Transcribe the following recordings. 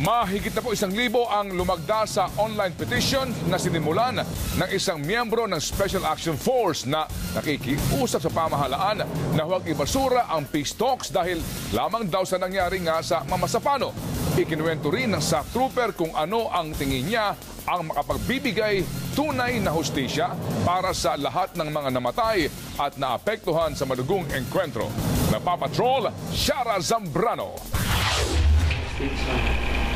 Mahigit na po isang libo ang lumagda sa online petition na sinimulan ng isang miyembro ng Special Action Force na nakikiusap sa pamahalaan na huwag ibasura ang peace talks dahil lamang daw sa nangyari nga sa Mamasapano. Ikinuwento rin ng SAF trooper kung ano ang tingin niya ang makapagbibigay tunay na hustisya para sa lahat ng mga namatay at naapektuhan sa madugong enkwentro. Napapatrol, Shara Zambrano.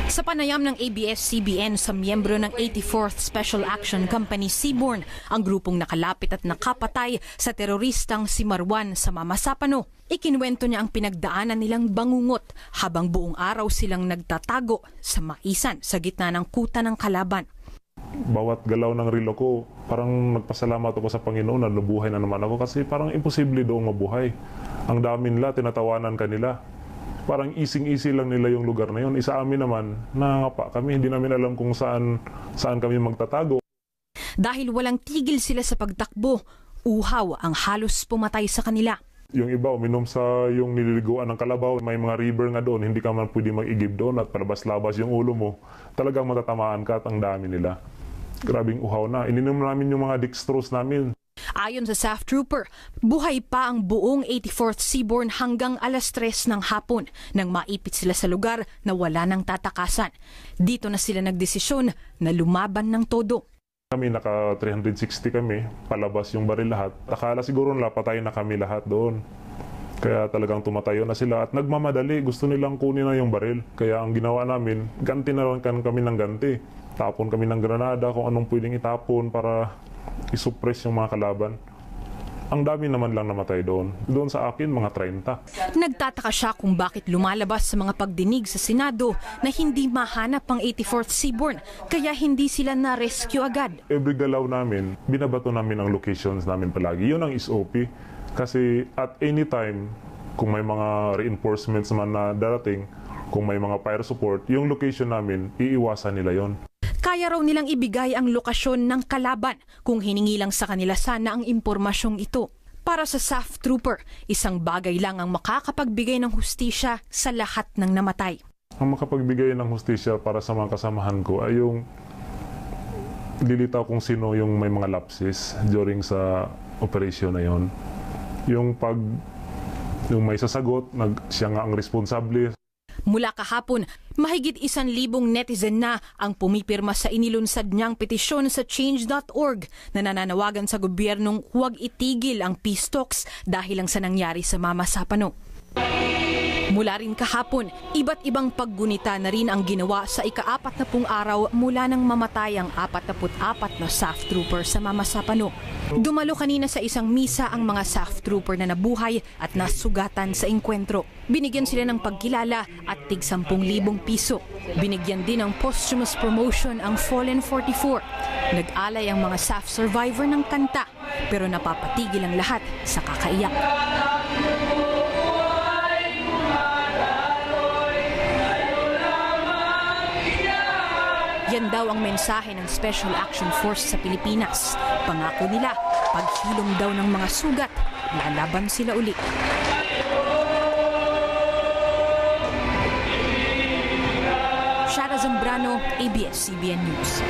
Sa panayam ng ABS-CBN sa miyembro ng 84th Special Action Company Seaborn, ang grupong nakalapit at nakapatay sa teroristang si Marwan sa Mamasapano. Ikinwento niya ang pinagdaanan nilang bangungot habang buong araw silang nagtatago sa maisan sa gitna ng kuta ng kalaban. Bawat galaw ng rilo ko, parang nagpasalamat ako sa Panginoon na lubuhay na naman ako kasi parang imposible doong mabuhay. Ang dami nila, tinatawanan kanila parang easy-easy lang nila yung lugar na yun. Isa amin naman, nangapa kami, hindi namin alam kung saan, saan kami magtatago. Dahil walang tigil sila sa pagtakbo, uhaw ang halos pumatay sa kanila. Yung iba, uminom sa yung nililiguan ng kalabaw. May mga river nga doon, hindi ka man pwede mag-igib doon at palabas-labas yung ulo mo. Talagang matatamaan ka at ang dami nila. Grabing uhaw na. Ininom namin yung mga dextrose namin. Ayon sa SAF Trooper, buhay pa ang buong 84th Seaborn hanggang alas 3 ng hapon nang maipit sila sa lugar na wala nang tatakasan. Dito na sila nagdesisyon na lumaban ng todo. Kami naka 360 kami, palabas yung baril lahat. Akala siguro nila patay na kami lahat doon. Kaya talagang tumatayo na sila at nagmamadali. Gusto nilang kunin na yung baril. Kaya ang ginawa namin, ganti na lang kami ng ganti. Tapon kami ng granada kung anong pwedeng itapon para isuppress yung mga kalaban. Ang dami naman lang namatay doon. Doon sa akin, mga 30. Nagtataka siya kung bakit lumalabas sa mga pagdinig sa Senado na hindi mahanap ang 84th Seaborn kaya hindi sila na-rescue agad. Every galaw namin, binabato namin ang locations namin palagi. Yun ang SOP. Kasi at any time, kung may mga reinforcements man na darating, kung may mga fire support, yung location namin, iiwasan nila yon. Kaya raw nilang ibigay ang lokasyon ng kalaban kung hiningi lang sa kanila sana ang impormasyong ito. Para sa SAF Trooper, isang bagay lang ang makakapagbigay ng hustisya sa lahat ng namatay. Ang makapagbigay ng hustisya para sa mga kasamahan ko ay yung lilitaw kung sino yung may mga lapses during sa operation na yon. Yung pag yung may sasagot, nag, siya nga ang responsable Mula kahapon, mahigit isan libong netizen na ang pumipirma sa inilunsad niyang petisyon sa change.org na nananawagan sa gobyernong huwag itigil ang peace talks dahil lang sa nangyari sa Mama Sapano. Mula rin kahapon, iba't ibang paggunita na rin ang ginawa sa ika-apat na pung araw mula nang mamatay ang 44 na SAF trooper sa Mamasapano. Dumalo kanina sa isang misa ang mga SAF trooper na nabuhay at nasugatan sa enkwentro. Binigyan sila ng pagkilala at tig 10,000 piso. Binigyan din ng posthumous promotion ang Fallen 44. Nag-alay ang mga SAF survivor ng kanta pero napapatigil ang lahat sa kakaiyak. Yan daw ang mensahe ng Special Action Force sa Pilipinas. Pangako nila, paghilom daw ng mga sugat, lalaban sila uli. Shara Zambrano, ABS-CBN News.